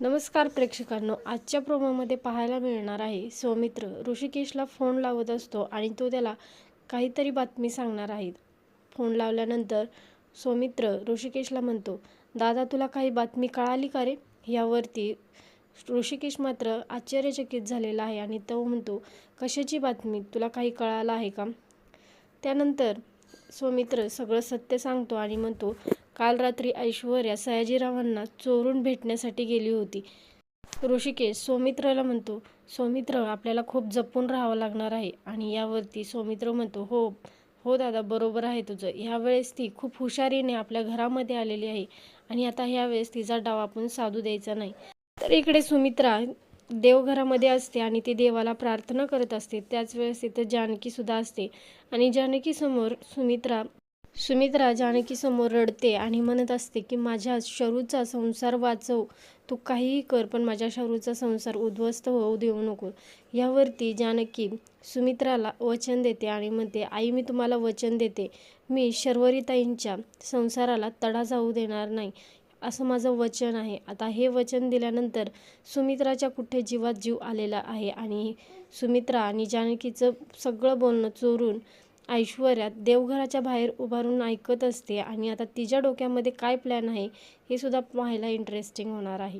नमस्कार प्रेक्षकांनो आजच्या प्रोमोमध्ये पाहायला मिळणार आहे सौमित्र. ऋषिकेशला फोन लावत असतो आणि तो त्याला काहीतरी बातमी सांगणार आहे. फोन लावल्यानंतर सौमित्र ऋषिकेशला म्हणतो दादा तुला काही बातमी कळाली का रे? यावरती ऋषिकेश मात्र आश्चर्यचकित झालेला आहे आणि तो म्हणतो कशाची बातमी? तुला काही कळालं आहे का? त्यानंतर सौमित्र सगळं सत्य सांगतो आणि म्हणतो काल रात्री ऐश्वर्या सयाजीरावांना चोरून भेटण्यासाठी गेली होती. ऋषिकेश सौमित्राला म्हणतो सौमित्र आपल्याला खूप जपून राहावं लागणार आहे. आणि यावरती सौमित्र म्हणतो हो हो दादा बरोबर आहे तुझं. ह्यावेळेस ती खूप हुशारीने आपल्या घरामध्ये आलेली आहे आणि आता ह्यावेळेस तिचा डाव आपण साधू द्यायचा नाही. तर इकडे सुमित्रा देवघरामध्ये असते आणि ती देवाला प्रार्थना करत असते. त्याच वेळेस तिथं जानकीसुद्धा असते. आणि जानकीसमोर सुमित्रा सुमित्रा जानकीसमोर रडते आणि म्हणत असते की माझ्या शरूचा संसार वाचव. तू काहीही कर पण माझ्या शरूचा संसार उद्ध्वस्त होऊ देऊ नको. यावरती जानकी सुमित्राला वचन देते आणि म्हणते आई मी तुम्हाला वचन देते. मी शर्वरीताईंच्या संसाराला तडा जाऊ देणार नाही. असं माझं वचन आहे. आता हे वचन दिल्यानंतर सुमित्राच्या कुठे जीवात जीव आलेला आहे आणि सुमित्रा आणि जानकीचं सगळं बोलणं चोरून ऐश्वर्यात देवघराच्या बाहेर उभारून ऐकत असते आणि आता तिच्या डोक्यामध्ये काय प्लॅन आहे हे सुद्धा पाहायला इंटरेस्टिंग होणार आहे.